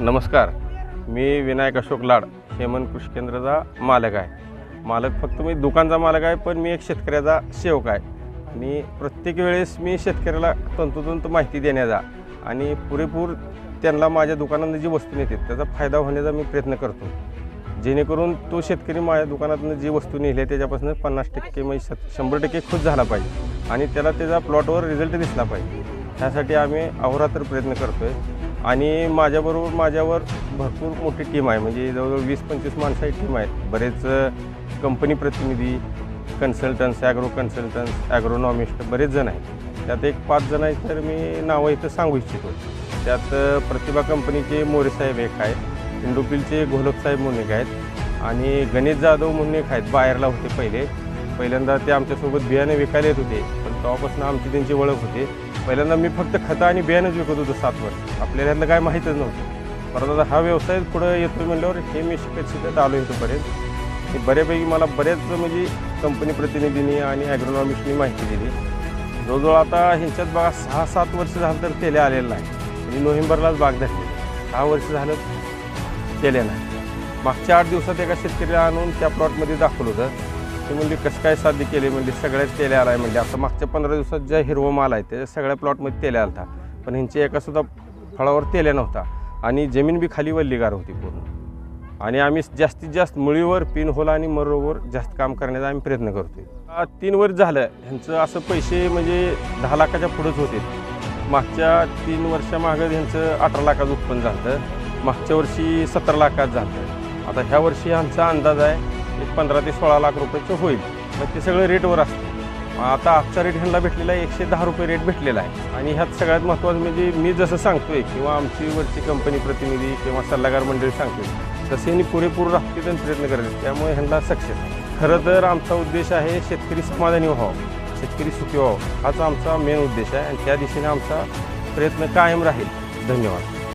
नमस्कार. मी विनायक अशोक लाड हेमंत कृषी केंद्राचा मालक आहे. मालक फक्त मी दुकानचा मालक आहे पण मी एक शेतकऱ्याचा सेवक आहे. आणि प्रत्येक वेळेस मी शेतकऱ्याला तंतोतंत माहिती देण्याचा आणि पुरेपूर त्यांना माझ्या दुकानातनं जी वस्तू नेते त्याचा फायदा होण्याचा मी प्रयत्न करतो. जेणेकरून तो शेतकरी माझ्या दुकानातून जी वस्तू नेली आहे त्याच्यापासून पन्नास टक्के म्हणजे श शंभर टक्के खुश झाला पाहिजे आणि त्याला त्याचा प्लॉटवर रिझल्ट दिसला पाहिजे. ह्यासाठी आम्ही अहोरात्र प्रयत्न करतो आहे आणि माझ्याबरोबर माझ्यावर भरपूर मोठी टीम आहे. म्हणजे जवळजवळ वीस पंचवीस माणसं ही टीम आहेत. बरेच कंपनी प्रतिनिधी कन्सल्टन्स ॲग्रो कन्सल्टन्स ॲग्रोनॉमिस्ट बरेच जण आहेत. त्यात एक पाच जण आहेत तर मी नावं इथं सांगू इच्छितो. त्यात प्रतिभा कंपनीचे मोरेसाहेब एक आहेत. इंडोपिलचे घोलप साहेब म्हणून एक आहेत. आणि गणेश जाधव म्हणून एक आहेत. बाहेरला होते पहिले. पहिल्यांदा ते आमच्यासोबत बियाणे विकायला येत होते. पण तेव्हापासून आमची त्यांची ओळख होती. पहिल्यांदा मी फक्त खतं आणि बियाणंच विकत होतो सात वर्ष. आपल्याला यातलं काय माहीतच नव्हतं. परत आता हा व्यवसाय पुढं येतो म्हणल्यावर हे मी शिकत शिकत आलो इथंपर्यंत. आणि बऱ्यापैकी मला बऱ्याच म्हणजे कंपनी प्रतिनिधींनी आणि ॲग्रोनॉमिक्सनी माहिती दिली. जवळजवळ आता ह्यांच्यात बघा सहा सात वर्ष झालं तर तेल्या आलेलं नाही मी नोव्हेंबरलाच बाग धरली. सहा वर्ष झालं तेल्या नाही मागच्या आठ दिवसात एका शेतकऱ्याला आणून त्या प्लॉटमध्ये दाखवलं होतं. ते म्हणजे कसं काय साध्य केले म्हणजे सगळ्याच तेल आला आहे म्हणजे. आता मागच्या पंधरा दिवसात ज्या हिरवा माल आहे त्याच्या सगळ्या प्लॉटमध्ये तेल आला होता पण ह्यांच्या एकासुद्धा फळावर तेल्या नव्हता. आणि जमीन बी खाली वल्लीगार होती पूर्ण. आणि आम्ही जास्तीत जास्त मुळीवर पिन होल आणि मरोवर जास्त काम करण्याचा आम्ही प्रयत्न करतोय. तीन वर्ष झालं ह्यांचं असं पैसे म्हणजे दहा लाखाच्या पुढंच होते. मागच्या तीन वर्षामागं ह्यांचं अठरा लाखाचं उत्पन्न झालं मागच्या वर्षी सतरा लाखात झालं आता ह्या वर्षी आमचा अंदाज आहे एक पंधरा ते सोळा लाख रुपयाचं होईल. मग ते सगळं रेटवर असतं. आता आजचा रेट ह्यांना भेटलेला आहे एकशे दहा रुपये रेट भेटलेला आहे. आणि ह्यात सगळ्यात महत्त्वाचं म्हणजे मी जसं सांगतोय किंवा आमची वरची कंपनी प्रतिनिधी किंवा सल्लागार मंडळी सांगतोय तसे मी पुरेपूर राहतील आणि प्रयत्न करतात त्यामुळे ह्यांना सक्सेस. खरं तर आमचा उद्देश आहे शेतकरी समाधानी व्हावं शेतकरी सुखी व्हावं. हाच आमचा मेन उद्देश आहे आणि त्या दिशेने आमचा प्रयत्न कायम राहील. धन्यवाद.